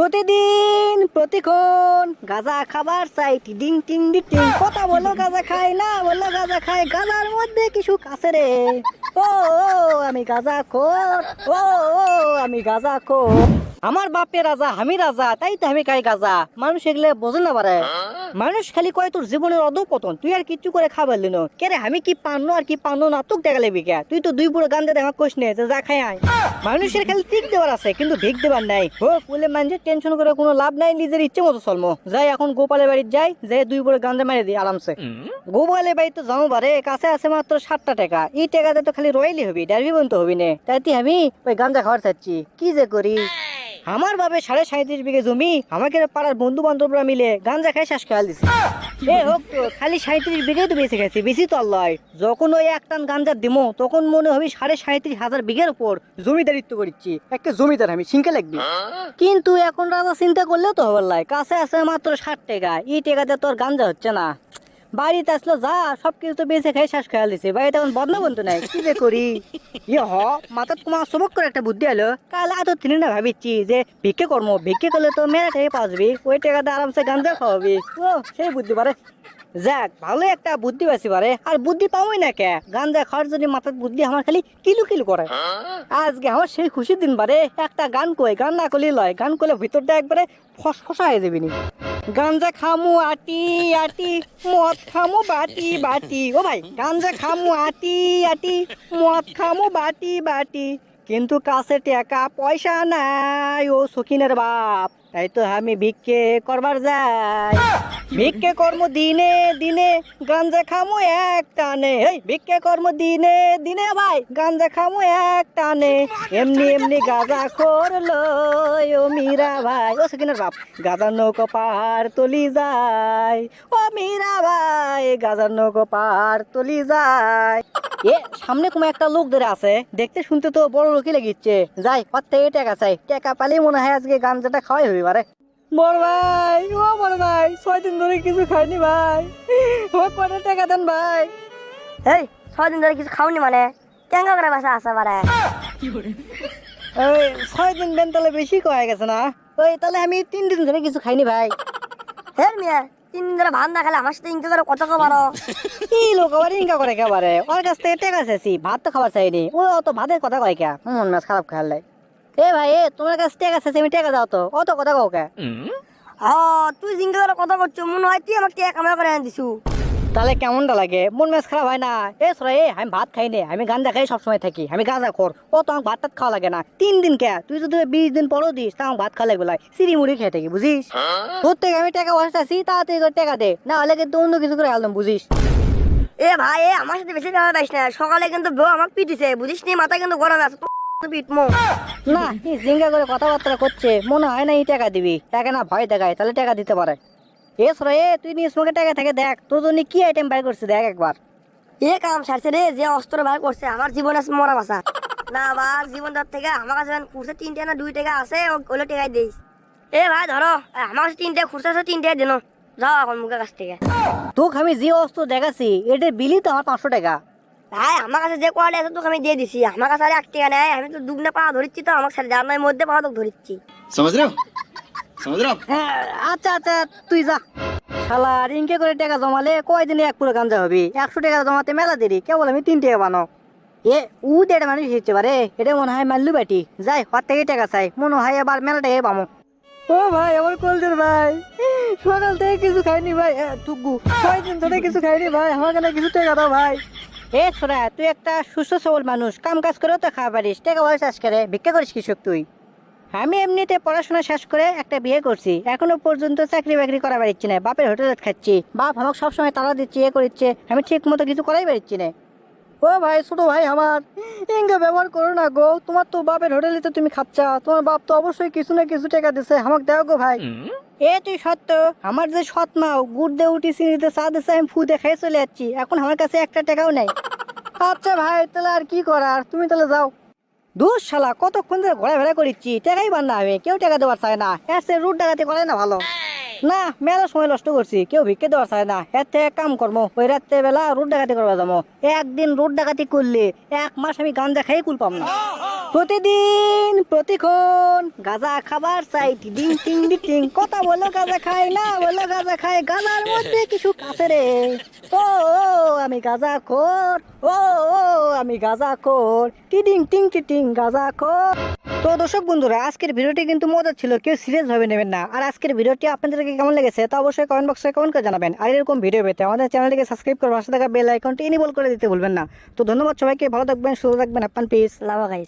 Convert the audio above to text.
প্রতিদিন প্রতিক্ষণ গাজা খাবার চাই টিডিং টিং টিং কথা বলো, গাজা খাই, না বলো, গাজা খাই। গাজার মধ্যে কিছু কাছে রে। ও, আমি গাজা খোর। ও ও, আমি গাজা খোর। আমার বাপে রাজা আমি রাজা তাই তো আমি কাই গাজা। মানুষ এগুলো বোঝে না পারে মানুষ খালি কয় তোর জীবনের অধপতন তুই আর কিচ্ছু করে খাবার লিন কে রে আমি কি পান্ন আর কি পান্ন না তোকে দেখা লেবি কে তুই তো দুই পুরো গান্ধে দেখা কোষ নে যে যা খাই আয়। মানুষের খালি ঠিক দেওয়ার আছে কিন্তু ভিক দেবার নাই। হোক বলে মানুষের টেনশন করে কোনো লাভ নাই নিজের ইচ্ছে মতো চলমো। যাই এখন গোপালের বাড়ি যাই যে দুই পুরো গান্ধে মারি দিই আরামসে। গোপালের বাড়ি তো যাও বারে কাছে আছে মাত্র ষাটটা টাকা। এই টাকাতে তো খালি রয়েলি হবি ডারবি বন্ধ হবি নে। তাই আমি ওই গাঞ্জা খাওয়ার চাচ্ছি। কি যে করি? আমার বাবে সাড়ে সাঁত্রিশ বিঘে জমি আমাকে পাড়ার বন্ধু বান্ধবরা মিলে গাঞ্জা খাই শ্বাস খেয়াল দিছে। এ হোক তো, খালি সাঁত্রিশ বিঘে তো বেঁচে গেছে, বেশি তো আর লয়। যখন ওই এক টান গাঞ্জা দিমো, তখন মনে হবে সাড়ে সাঁত্রিশ হাজার বিঘের উপর জমিদারিত্ব করিচ্ছি। একটা জমিদার আমি, সিংকে লাগবি। কিন্তু এখন রাজা চিন্তা করলেও তো হবার লাই কাছে আছে মাত্র ষাট টাকা। এই টাকাতে তোর গাঞ্জা হচ্ছে না। বাড়িতে আসলো, যা সব কিছু তো বেঁচে খাই শ্বাস খেয়াল দিছে। বাড়িতে এখন বদনা বন্ধু নাই, কি যে করি? ইয়ে হ, মাথার তোমার সবক করে একটা বুদ্ধি এলো কাল এত তিনি না ভাবিচ্ছি যে ভিক্ষে কর্ম ভিক্ষে করলে তো মেয়েরা টাকা পাসবি ওই টাকাতে আরামসে গাঞ্জা খাওয়াবি। ও, সেই বুদ্ধি পারে। যাক, ভালো একটা বুদ্ধি পাইছি পারে, আর বুদ্ধি পাবোই না কে? গাঞ্জা খাওয়ার জন্য মাথার বুদ্ধি আমার খালি কিলু কিলু করে। আজকে আমার সেই খুশির দিন বারে একটা গান কই, গান না করলে লয়, গান করলে ভিতরটা একবারে ফসফসা হয়ে যাবি নি। গাঞ্জা খামু আটি আটি, মদ খামু বাটি বাটি। ও ভাই, গাঞ্জা খামু আটি আটি, মদ খামু বাটি বাটি। কিন্তু কাছে টাকা পয়সা নাই, ও সখিনের বাপ। তাই তো আমি ভিক্ষে করবার যাই। ভিক্ষে কর্ম দিনে দিনে, গাঞ্জা খামু এক টানে। এই ভিক্ষে কর্ম দিনে দিনে ভাই, গাঞ্জা খামু এক টানে। এমনি এমনি গাঁজা করল ও মীরা ভাই। ও সখিনের বাপ গাজার নৌকো পাহাড় তলি যায়। ও মীরা ভাই গাজার নৌকো পাহাড় তলি যায়। এ, সামনে কোনো একটা লোক ধরে আছে। দেখতে শুনতে তো বড় লোকই লেগেছে যাই ওর থেকে টাকা চাই। টাকা পালে মনে হয় আজকে গাঞ্জাটা খাওয়াই হবে বারে বড় ভাই ও বড় ভাই ছয় দিন ধরে কিছু খাইনি ভাই। ও কত টাকা দেন ভাই? এই ছয় দিন ধরে কিছু খাওনি মানে? কেঙ্গা করে বাসা আসা পারে ওই ছয় দিন বেন তাহলে বেশি কয়ে গেছে না? ওই তাহলে আমি তিন দিন ধরে কিছু খাইনি ভাই। হের মিয়া তিন দিন ধরে ভাত না খেলে আমার সাথে ইনকে করে কত পারো কি লোক আবার ইনকা করে একেবারে ওর কাছ থেকে টাকা চাইছি ভাত তো খাবার চাইনি। ও তো ভাতের কথা কয় কে? মন মাছ খারাপ খেয়াল এ ভাই এ তোমার কাছে টাকা চাইছি আমি টাকা দাও তো। অত কথা কও কে? হ তুই জিঙ্কে করে কথা করছ মনে হয় তুই আমার টিয়া কামাই করে এনে দিছু তাহলে কেমনটা লাগে? মন মেজ খারাপ হয় না? এ সরে এ আমি ভাত খাই নে আমি গাঁজা খাই সবসময় থাকি আমি গাঁজা খোর। ও তো আমাকে ভাত টাত খাওয়া লাগে না? তিন দিন কে? তুই যদি বিশ দিন পরও দিস তা আমাকে ভাত খাওয়া লাগবে লাই সিঁড়ি মুড়ি খেয়ে থাকি বুঝিস? তোর থেকে আমি টাকা বসাচ্ছি তাড়াতাড়ি করে টাকা দে। না হলে কিন্তু অন্য কিছু করে আলতাম বুঝিস? এ ভাই এ আমার সাথে বেশি কথা না। সকালে কিন্তু বউ আমাকে পিটিছে বুঝিস নি? মাথা কিন্তু গরম আছে। না জিঙ্গা করে কথাবার্তা করছে মনে হয় না এই টাকা দিবি। টাকা না ভয় দেখায় তাহলে টাকা দিতে পারে। এ সরে এ তুই নিজ মুখে টাকা থেকে দেখ তোর জন্য কি আইটেম বাইর করছিস দেখ একবার। এ কাম সারছে রে যে অস্ত্র বার করছে আমার জীবন আছে মরা বাসা। না আমার জীবন তার থেকে আমার কাছে খুঁজছে তিনটে না দুই টাকা আছে ওগুলো টাকাই দিস এ ভাই ধরো আমার কাছে তিনটে খুঁজছে আছে তিনটে দিন যাও এখন মুখের কাছ থেকে। তোকে আমি যে অস্ত্র দেখাচ্ছি এটার বিলি তো আমার পাঁচশো টাকা। ভাই আমার কাছে যে কোয়ালে আছে তোকে আমি দিয়ে দিছি। আমার কাছে আর এক টাকা নেয় আমি তো দুগনা পাওয়া ধরিচ্ছি তো আমার সাথে জানার মধ্যে পাওয়া তোকে ধরিচ্ছি। সমাজ রাও সমাজ রাও আচ্ছা আচ্ছা তুই যা। শালা রিঙ্কে করে টাকা জমালে কয়দিনে এক পুরো গাঞ্জা হবে? একশো টাকা জমাতে মেলা দেরি। কেবল আমি তিন টাকা বানো এ উ দেড় মানুষ হচ্ছে পারে। এটা মনে হয় মাল্লু বাটি। যাই হর থেকে টাকা চাই। মনে হয় এবার মেলা টাকা পামো ও ভাই আমার কলদের ভাই। সকাল থেকে কিছু খাইনি ভাই। টুকু কয়দিন ধরে কিছু খাইনি ভাই। আমার কানে কিছু টাকা দাও ভাই। এ ছোড়া তুই একটা সুস্থ সবল মানুষ কাম কাজ করেও তো খাওয়া পারিস, টাকা বয়স শেষ করে ভিক্ষা করিস কৃষক তুই। আমি এমনিতে পড়াশোনা শেষ করে একটা বিয়ে করছি, এখনও পর্যন্ত চাকরি বাকরি করা পারিচ্ছি না, বাপের হোটেলে খাচ্ছি, বাপ আমাকে সবসময় তাড়া দিচ্ছে ইয়ে করছে আমি ঠিক মতো কিছু করাই পারছি না। ও ভাই ছোট ভাই আমার ইঙ্গা ব্যবহার করো না গো। তোমার তো বাপের হোটেলে তো তুমি খাচ্ছা। তোমার বাপ তো অবশ্যই কিছু না কিছু টাকা দিছে। আমাকে দাও গো ভাই। এ তুই সত্য আমার যে সৎ মাও গুড় দিয়ে উঠি সিঁড়িতে চা দিছে আমি ফু দিয়ে খাই চলে যাচ্ছি। এখন আমার কাছে একটা টাকাও নেই। আচ্ছা ভাই তাহলে আর কি করার? তুমি তাহলে যাও। দূর শালা কতক্ষণ ধরে ঘোরাফেরা করিচ্ছি। টাকাই না আমি। কেউ টাকা দেওয়ার চায় না। চেয়ে রুট ডাকাতি করে না ভালো। না, মেলা সময় নষ্ট করছি। কেউ ভিক্ষে দেওয়ার চায় না। এর থেকে কাম করব ওই রাত্রে বেলা রুট ডাকাতি করবা যাব একদিন রুট ডাকাতি করলে এক মাস আমি গাঞ্জা খেয়ে কুল পাম না। প্রতিদিন প্রতিক্ষণ গাঁজা খাবার চাই। ডিং টিং ডিং কথা বলো, গাঁজা খাই, না বলো, গাঁজা খাই। গাঁজার মধ্যে কিছু কাছে রে। ও আমি গাঁজা খোর। ও ও, আমি গাঁজা খোর। টিডিং, টিং টিং গাঁজা খোর। তো দর্শক বন্ধুরা, আজকের ভিডিওটি কিন্তু মজার ছিল, কেউ সিরিয়াস ভাবে নেবেন না। আর আজকের ভিডিওটি আপনাদেরকে কেমন লেগেছে তা অবশ্যই কমেন্ট বক্সে কমেন্ট করে জানাবেন। আর এরকম ভিডিও পেতে আমাদের চ্যানেলটিকে সাবস্ক্রাইব করে পাশে থাকা বেল আইকনটি এনেবল করে দিতে ভুলবেন না। তো ধন্যবাদ সবাইকে, ভালো থাকবেন, সুস্থ থাকবেন আপনার পিস লাভ